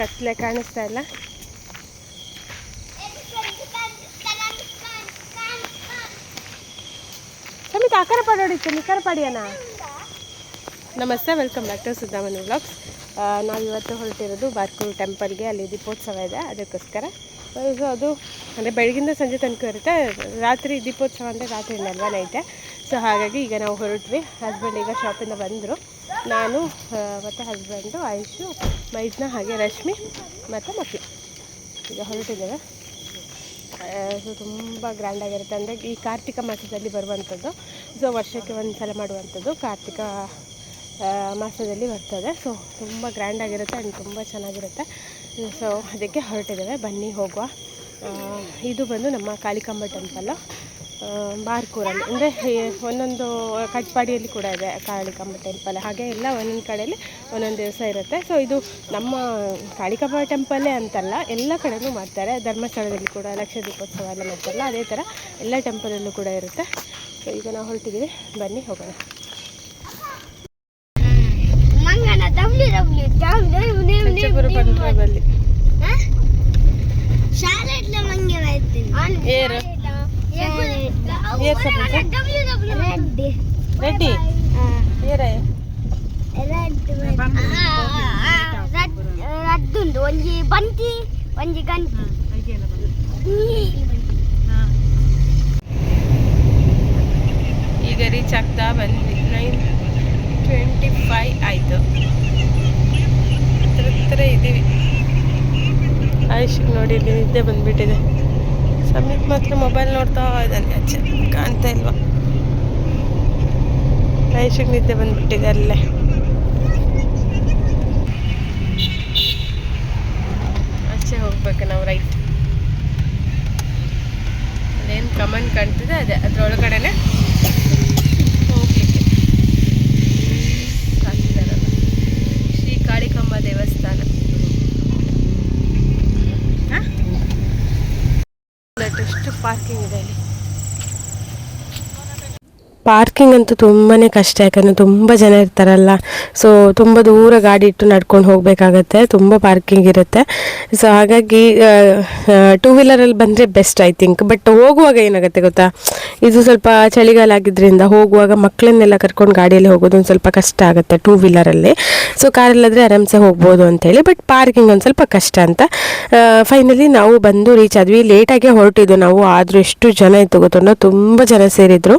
ಕತ್ಲೆ ಕಾಣಿಸ್ತಾ ಇಲ್ಲ. ಸಮಿತ ಅಕರ ಸಮಿತ ಕರ ಪಾಡಿಯನ? ನಮಸ್ತೆ welcome back to blocks vlogs ನಾವಿವತ್ತು ಹೊರಟಿರೋದು ಬಾರ್ಕೂರು ಟೆಂಪಲ್ಗೆ ಅಲ್ಲಿ ದೀಪೋತ್ಸವ ಇದೆ. ಅದಕ್ಕೋಸ್ಕರ ಸೊ ಅದು ಅಂದರೆ ಬೆಳಗಿಂದ ಸಂಜೆ ತನಕ ಇರುತ್ತೆ. ರಾತ್ರಿ ದೀಪೋತ್ಸವ ಅಂದರೆ ರಾತ್ರಿ ಅಲ್ವಾ ನೈಟೆ. ಸೊ ಹಾಗಾಗಿ ಈಗ ನಾವು ಹೊರಟ್ವಿ. ಹಸ್ಬೆಂಡ್ ಈಗ ಶಾಪಿಂದ ಬಂದರು. ನಾನು ಮತ್ತು ಹಸ್ಬೆಂಡು ಆಯುಷು ಮೈದ್ನ ಹಾಗೆ ರಶ್ಮಿ, ಮತ್ತು ಮಕ್ಕಳು. ಈಗ ಹೊರಟಿದ್ದೇವೆ. ಸೊ ತುಂಬ ಗ್ರ್ಯಾಂಡಾಗಿರುತ್ತೆ ಅಂದರೆ ಈ ಕಾರ್ತಿಕ ಮಾಸದಲ್ಲಿ ಬರುವಂಥದ್ದು. ಸೊ ವರ್ಷಕ್ಕೆ ಒಂದು ಸಲ ಮಾಡುವಂಥದ್ದು ಕಾರ್ತಿಕ ಮಾಸದಲ್ಲಿ ಬರ್ತದೆ. ಸೊ ತುಂಬ ಗ್ರ್ಯಾಂಡಾಗಿರುತ್ತೆ ಆ್ಯಂಡ್ ತುಂಬ ಚೆನ್ನಾಗಿರುತ್ತೆ. ಸೊ ಅದಕ್ಕೆ ಹೊರಟಿದ್ದೇವೆ. ಬನ್ನಿ ಹೋಗುವ. ಇದು ಬಂದು ನಮ್ಮ ಕಾಳಿಕಾಂಬ ಟೆಂಪಲ್ಲು ಬಾರ್ಕೂರಲ್ಲಿ. ಅಂದರೆ ಒಂದೊಂದು ಕಟ್ಪಾಡಿಯಲ್ಲಿ ಕೂಡ ಇದೆ ಕಾಳಿಕಾಂಬ ಟೆಂಪಲ್ ಹಾಗೆ ಎಲ್ಲ ಒಂದೊಂದು ಕಡೆಯಲ್ಲಿ ಒಂದೊಂದು ದಿವಸ ಇರುತ್ತೆ. ಸೊ ಇದು ನಮ್ಮ ಕಾಳಿಕಾಂಬ ಟೆಂಪಲ್ಲೇ ಅಂತಲ್ಲ, ಎಲ್ಲ ಕಡೆಯೂ ಮಾಡ್ತಾರೆ. ಧರ್ಮಸ್ಥಳದಲ್ಲಿ ಕೂಡ ಲಕ್ಷ ದೀಪೋತ್ಸವ ಎಲ್ಲ ಮಾಡ್ತಾರಲ್ಲ, ಅದೇ ಥರ ಎಲ್ಲ ಟೆಂಪಲಲ್ಲೂ ಕೂಡ ಇರುತ್ತೆ. ಸೊ ಈಗ ನಾವು ಹೊರಟಿದ್ದೀವಿ. ಬನ್ನಿ ಹೋಗೋಣ. ರದ್ದುಂಡು ಒಂಜಿ ಬಂತಿ ಒಂಜಿ ಗಂಟಿ. ಈಗ ರೀಚ್ ಆಗ್ತಾ ಬಂದ್ವಿ. ನೈನ್ ಟ್ವೆಂಟಿ ಫೈವ್ ಆಯಿತು. ಹತ್ರ ಹತ್ರ ಇದ್ದೀವಿ ಆಯುಷ್ ನೋಡಿ ಇಲ್ಲಿ ನಿದ್ದೆ ಬಂದ್ಬಿಟ್ಟಿದೆ. ಸಮೀಪ್ ಮಾತ್ರ ಮೊಬೈಲ್ ನೋಡ್ತಾ ಇದ್ದಾನೆ, ಅಚ್ಚ, ಕಾಣ್ತಾ ಇಲ್ವಾ? ಆಯುಷಿಗೆ ನಿದ್ದೆ ಬಂದ್ಬಿಟ್ಟಿದೆ ಅಲ್ಲೇ. ಆಚೆ ಹೋಗ್ಬೇಕು ನಾವು, ರೈಟ್. ಅದೇನು ಕಮನ್ ಕಾಣ್ತಿದೆ, ಅದೇ, ಅದ್ರೊಳಗಡೆನೆ. ಎಷ್ಟು ಪಾರ್ಕಿಂಗ್ ಇದೆ ಇಲ್ಲಿ ಪಾರ್ಕಿಂಗ್ ಅಂತೂ ತುಂಬಾ ಕಷ್ಟ, ಯಾಕಂದರೆ ತುಂಬ ಜನ ಇರ್ತಾರಲ್ಲ. ಸೊ ತುಂಬ ದೂರ ಗಾಡಿ ಇಟ್ಟು ನಡ್ಕೊಂಡು ಹೋಗಬೇಕಾಗತ್ತೆ, ತುಂಬ ಪಾರ್ಕಿಂಗ್ ಇರುತ್ತೆ. ಸೊ ಹಾಗಾಗಿ ಟೂ ವೀಲರಲ್ಲಿ ಬಂದರೆ ಬೆಸ್ಟ್ ಐ ಥಿಂಕ್ ಬಟ್ ಹೋಗುವಾಗ ಏನಾಗುತ್ತೆ ಗೊತ್ತಾ? ಇದು ಸ್ವಲ್ಪ ಚಳಿಗಾಲ ಆಗಿದ್ದರಿಂದ ಹೋಗುವಾಗ ಮಕ್ಕಳನ್ನೆಲ್ಲ ಕರ್ಕೊಂಡು ಗಾಡಿಯಲ್ಲಿ ಹೋಗೋದು ಒಂದು ಸ್ವಲ್ಪ ಕಷ್ಟ ಆಗುತ್ತೆ ಟೂ ವೀಲರಲ್ಲಿ ಸೊ ಕಾರಲ್ಲಾದರೆ ಆರಾಮ್ಸೆ ಹೋಗ್ಬೋದು ಅಂತೇಳಿ ಬಟ್ ಪಾರ್ಕಿಂಗ್ ಒಂದು ಸ್ವಲ್ಪ ಕಷ್ಟ ಅಂತ. ಫೈನಲಿ ನಾವು ಬಂದು ರೀಚ್ ಆದ್ವಿ. ಲೇಟಾಗೆ ಹೊರಟಿದ್ದು ನಾವು, ಆದರೂ ಎಷ್ಟು ಜನ ಇತ್ತು ಗೊತ್ತೋ ತುಂಬ ಜನ ಸೇರಿದ್ರು.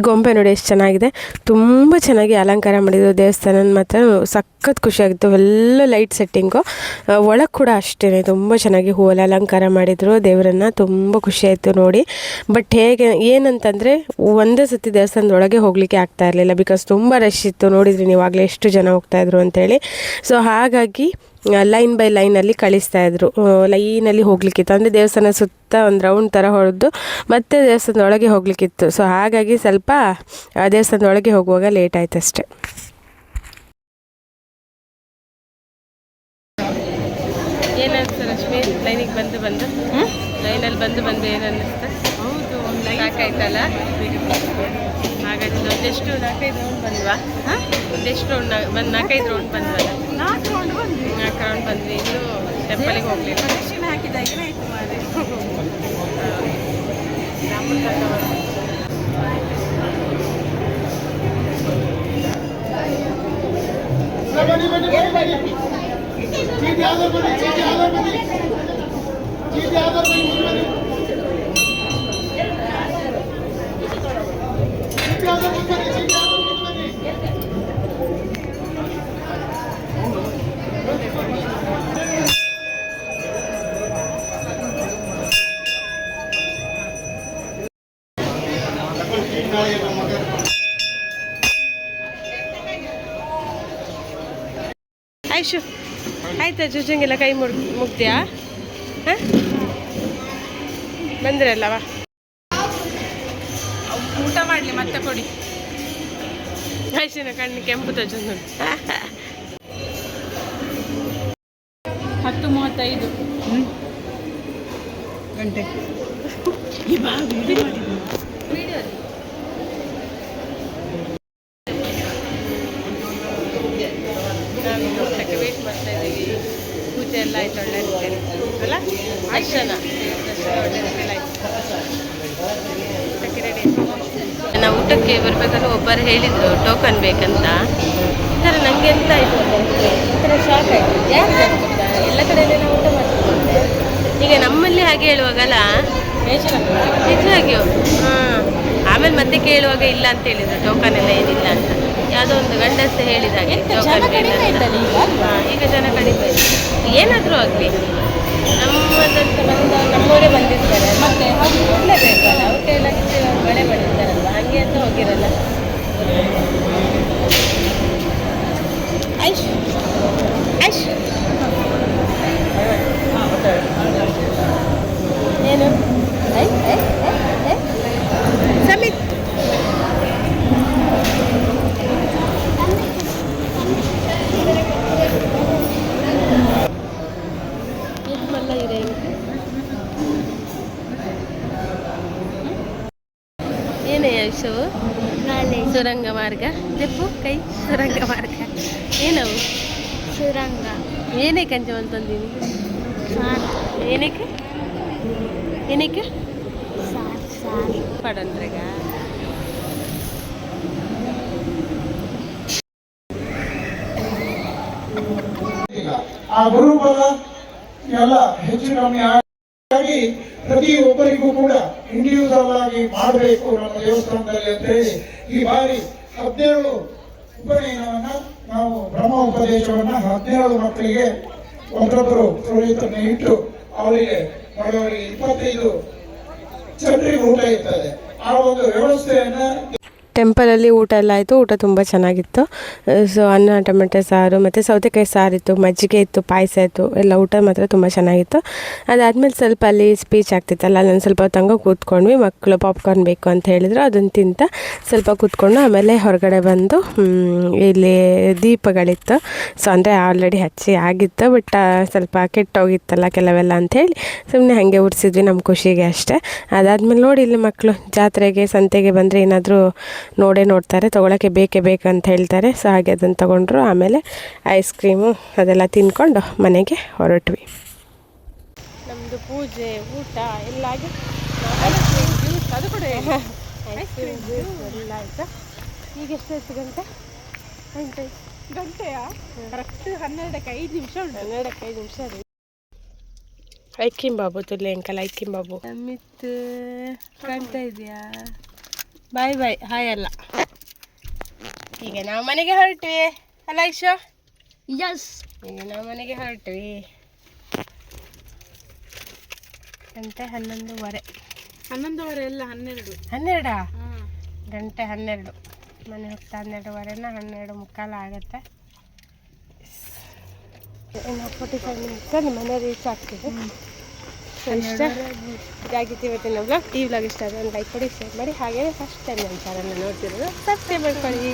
ಗೊಂಬೆ ನೋಡಿ ಎಷ್ಟು ಚೆನ್ನಾಗಿದೆ. ತುಂಬ ಚೆನ್ನಾಗಿ ಅಲಂಕಾರ ಮಾಡಿದ್ರು ದೇವಸ್ಥಾನ ಮಾತ್ರ. ಸಖತ್ ಖುಷಿಯಾಗಿತ್ತು. ಎಲ್ಲ ಲೈಟ್ ಸೆಟ್ಟಿಂಗು ಒಳಗೆ ಕೂಡ ಅಷ್ಟೇ ತುಂಬ ಚೆನ್ನಾಗಿ ಹೂವಲ್ಲಿ ಅಲಂಕಾರ ಮಾಡಿದರು. ದೇವರನ್ನು ತುಂಬ ಖುಷಿಯಾಯಿತು ನೋಡಿ. ಬಟ್ ಹೇಗೆ, ಏನಂತಂದರೆ ಒಂದೇ ಸತಿ ದೇವಸ್ಥಾನದೊಳಗೆ ಹೋಗಲಿಕ್ಕೆ ಆಗ್ತಾ ಇರಲಿಲ್ಲ. ಬಿಕಾಸ್ ತುಂಬ ರಶ್ ಇತ್ತು. ನೋಡಿದ್ರಿ ನೀವಾಗಲೇ ಎಷ್ಟು ಜನ ಹೋಗ್ತಾಯಿದ್ರು ಅಂತೇಳಿ. ಸೊ ಹಾಗಾಗಿ ಲೈನ್ ಬೈ ಲೈನಲ್ಲಿ ಕಳಿಸ್ತಾ ಇದ್ರು. ಲೈನಲ್ಲಿ ಹೋಗ್ಲಿಕ್ಕಿತ್ತು. ಅಂದರೆ ದೇವಸ್ಥಾನ ಸುತ್ತ ಒಂದು ರೌಂಡ್ ಥರ ಹೊಡೆದು ಮತ್ತೆ ದೇವಸ್ಥಾನದೊಳಗೆ ಹೋಗ್ಲಿಕ್ಕಿತ್ತು. ಸೊ ಹಾಗಾಗಿ ಸ್ವಲ್ಪ ದೇವಸ್ಥಾನದ ಒಳಗೆ ಹೋಗುವಾಗ ಲೇಟ್ ಆಯ್ತು ಅಷ್ಟೆ. ಏನಿಸ್ತು ರಶ್ಮಿ ಲೈನಿಗೆ ಬಂದು ಬಂದು? ಲೈನಲ್ಲಿ ಬಂದು ಬಂದು ಏನು ಅನ್ನಿಸ್ತು ಹೌದು ಹಾಗಾಗಿ ಒಂದೆಷ್ಟು ನಾಲ್ಕೈದು ರೌಂಡ್ ಬಂದ್ವಾ? ಒಂದೆಷ್ಟು ರೌಂಡ್ ಬಂದು ನಾಲ್ಕೈದು ರೌಂಡ್ ಬಂದ್ವಲ್ಲ? ನಾಲ್ಕು ರೌಂಡ್ ಬಂದ್ವಿ. ನಾಲ್ಕು ರೌಂಡ್ ಬಂದ್ವಿ. ಇನ್ನು ಟೆಂಪಲ್ಗೆ ಹೋಗ್ಲಿಲ್ಲ. ಹಾಕಿದಾಗೆ ಆಯ್ಶು ಆಯ್ತಾ ಜುಜಂಗೆಲ್ಲ ಕೈ ಮುಡ್ ಮುಗ್ದ್ಯಾ? ಹಾಂ? ಬಂದ್ರಲ್ಲವ ಊಟ ಮಾಡಲಿ ಮತ್ತೆ ಕೊಡಿ. ಆಯ್ಶಿನ ಕಣ್ಣು ಕೆಂಪು ತಜೊಂದು ಹತ್ತು ಮೂವತ್ತೈದು. ಗಂಟೆ. ನಾವು ಬರಬೇಕಾದ್ರೆ ಒಬ್ಬರು ಹೇಳಿದರು ಟೋಕನ್ ಬೇಕಂತ. ಈ ಥರ ನನಗೆ ಎಂತ ಆಯಿತು? ಈ ಥರ ಶಾಕ್ ಆಯಿತು. ಯಾರು ಗೊತ್ತಾ ಎಲ್ಲ ಕಡೆಯಲ್ಲಿ ನಾವು ಊಟ ಮಾಡ್ತೀವಿ ಈಗ ನಮ್ಮಲ್ಲಿ ಹಾಗೆ ಹೇಳುವಾಗಲ್ಲ? ನಿಜವಾಗಿಯೂ. ಹಾಂ ಆಮೇಲೆ ಮತ್ತೆ ಕೇಳುವಾಗ ಇಲ್ಲ ಅಂತ ಹೇಳಿದ್ರು ಟೋಕನ್ ಎಲ್ಲ ಏನಿಲ್ಲ ಅಂತ. ಯಾವುದೋ ಒಂದು ಗಂಡಸ ಹೇಳಿದಾಗೆ ಟೋಕನ್ ಹಾಂ ಈಗ ಜನ ಕಡಿಮೆ ಏನಾದರೂ ಆಗಲಿ. ನಮ್ಮದಂತ ನಮ್ದು ನಮ್ಮವರೇ ಬಂದಿರ್ತಾರೆ. ಮತ್ತೆ ಅವ್ರು ಕೊಡಲೇಬೇಕಲ್ಲ ಅವ್ರ ಕೈಲಾಗಿದ್ದು ಮಳೆ ಹಾಗೆ ಅಂತ ಹೋಗಿರಲ್ಲ ಐಶ್ ಐಶ್ ಏನು ಐ ಐ ಐ ಐ ಸಮಿತ್ ಎಷ್ಟು ಮಲ್ಲ ಇದೆ ಏನೇ ವಿಷವು ನಾಳೆ ಸುರಂಗ ಮಾರ್ಗ. ದೆಪ್ಪು ಕೈ ಸುರಂಗ ಮಾರ್ಗ. ಏನವು? ಸುರಂಗ. ಏನಕ್ಕೆ ಅಂತ ಅಂತಂದೀನಿ. ಸಾರ್. ಏನಕ್ಕೆ? ಏನಕ್ಕೆ? ಪಡಂದ್ರಾಗ. ಆ ಗುರುಬಲ ಎಲ್ಲ ಹೆಚ್ಚು ಕಮ್ಮಿ ಆಗಿ ಪ್ರತಿಯೊಬ್ಬರಿಗೂ ಕೂಡ ಇಂಡಿವಿಜುವಲ್ ಆಗಿ ಮಾಡಬೇಕು ನಮ್ಮ ದೇವಸ್ಥಾನದಲ್ಲಿ ಅಂತ ಹೇಳಿ ಈ ಬಾರಿ ಹದಿನೇಳು ಉಪನಯನವನ್ನ ನಾವು ಬ್ರಹ್ಮ ಉಪದೇಶವನ್ನ ಹದಿನೇಳು ಮಕ್ಕಳಿಗೆ ಒಬ್ಬರೊಬ್ಬರು ಪುರೋಹಿತರನ್ನ ಇಟ್ಟು ಅವರಿಗೆ ಬಡವರಿಗೆ ಇಪ್ಪತ್ತೈದು ಚಂದ್ರಿಗೆ ಊಟ ಇರ್ತದೆ. ಆ ಒಂದು ವ್ಯವಸ್ಥೆಯನ್ನ ಟೆಂಪಲಲ್ಲಿ ಊಟ ಎಲ್ಲ ಆಯಿತು, ಊಟ ತುಂಬ ಚೆನ್ನಾಗಿತ್ತು. ಸೊ ಅನ್ನ, ಟೊಮೆಟೊ, ಸಾರು ಮತ್ತು ಸೌತೆಕಾಯಿ ಸಾರಿತ್ತು ಮಜ್ಜಿಗೆ ಇತ್ತು, ಪಾಯಸ ಇತ್ತು, ಎಲ್ಲ ಊಟ ಮಾತ್ರ ತುಂಬ ಚೆನ್ನಾಗಿತ್ತು. ಅದಾದಮೇಲೆ ಸ್ವಲ್ಪ ಅಲ್ಲಿ ಸ್ಪೀಚ್ ಆಗ್ತಿತ್ತಲ್ಲ, ನಾನು ಸ್ವಲ್ಪ ತಂಗ ಕೂತ್ಕೊಂಡ್ವಿ ಮಕ್ಕಳು ಪಾಪ್ಕಾರ್ನ್ ಬೇಕು ಅಂತ ಹೇಳಿದ್ರು, ಅದನ್ನು ತಿಂತ ಸ್ವಲ್ಪ ಕೂತ್ಕೊಂಡು ಆಮೇಲೆ ಹೊರಗಡೆ ಬಂದು ಇಲ್ಲಿ ದೀಪಗಳಿತ್ತು. ಸೊ ಅಂದರೆ ಆಲ್ರೆಡಿ ಹಚ್ಚಿ ಆಗಿತ್ತು ಬಟ್ ಸ್ವಲ್ಪ ಕೆಟ್ಟೋಗಿತ್ತಲ್ಲ ಕೆಲವೆಲ್ಲ ಅಂಥೇಳಿ ಸುಮ್ಮನೆ ಹಾಗೆ ಉರ್ಸಿದ್ವಿ ನಮ್ಮ ಖುಷಿಗೆ ಅಷ್ಟೇ. ಅದಾದಮೇಲೆ ನೋಡಿ ಇಲ್ಲಿ ಮಕ್ಕಳು ಜಾತ್ರೆಗೆ, ಸಂತೆಗೆ ಬಂದರೆ ಏನಾದರೂ ನೋಡೇ ನೋಡ್ತಾರೆ ತೊಗೊಳಕ್ಕೆ ಬೇಕೇ ಬೇಕಂತ ಹೇಳ್ತಾರೆ. ಸೊ ಹಾಗೆ ಅದನ್ನು ತೊಗೊಂಡ್ರು. ಆಮೇಲೆ ಐಸ್ ಕ್ರೀಮು ಅದೆಲ್ಲ ತಿನ್ಕೊಂಡು ಮನೆಗೆ ಹೊರಟ್ವಿ. ನಮ್ಮದು ಪೂಜೆ ಊಟ ಎಲ್ಲ ಆಗಿ ಅದು ಕೂಡ ಐಸ್ ಕ್ರೀಮ್ ಜ್ಯೂಸ್ ಎಲ್ಲ ಆಯಿತು? ಈಗ ಎಷ್ಟೊತ್ತು ಗಂಟೆ? ಗಂಟೆ. ಗಂಟೆಯ? ಕರೆಕ್ಟ್ ಹನ್ನೆರಡಕ್ಕೆ ಐದು ನಿಮಿಷ ಉಂಟು. ಹನ್ನೆರಡಕ್ಕೆ ಐದು ನಿಮಿಷ ರೀ ಐಕಿಂ ಬಾಬು ತುಲ್ಲೆ ಅಂಕಲ್ ಐಕಿಂ ಬಾಬು. ಅಮಿತ್ ಕಾಣ್ತಾ ಇದೆಯಾ? ಬಾಯ್ ಬಾಯ್ ಹಾಯ್ ಅಲ್ಲ ಈಗ ನಾವು ಮನೆಗೆ ಹೊರಟ್ವಿ. ಅಲ್ಲ ಐಶೋ? ಯಸ್ ಈಗ ನಾವು ಮನೆಗೆ ಹೊರಟ್ವಿ. ಗಂಟೆ ಹನ್ನೊಂದುವರೆ. ಹನ್ನೊಂದುವರೆ ಎಲ್ಲ ಹನ್ನೆರಡು. ಹನ್ನೆರಡಾ? ಗಂಟೆ ಹನ್ನೆರಡು. ಮನೆ ಹೋಗ್ತಾ ಹನ್ನೆರಡುವರೆನ? ಹನ್ನೆರಡು ಮುಕ್ಕಾಲು ಆಗುತ್ತೆ. ಇನ್ನು ಫೋರ್ಟಿ ಫೈವ್ ಮಿನಿಟ್ಸಲ್ಲಿ ಮನೆ ರೀಚ್ ಆಗ್ತೀವಿ ಸೊ ಇಷ್ಟ? ಇದಾಗಿತ್ತು ಇವತ್ತಿನ ವ್ಲಾಗ್ ಈ ವ್ಲಾಗ್ ಇಷ್ಟ ಆದರೆ ಒಂದು ಲೈಕ್ ಕೊಡಿ ಶೇರ್ ಮಾಡಿ. ಹಾಗೆ ಫಸ್ಟ್ ಟೈಮ್ ನಮ್ಮ ಚಾನಲ್ನ ನೋಡ್ತಿರೋದು ಸಬ್ಸ್ಕ್ರೈಬ್ ಮಾಡ್ಕೊಳ್ಳಿ.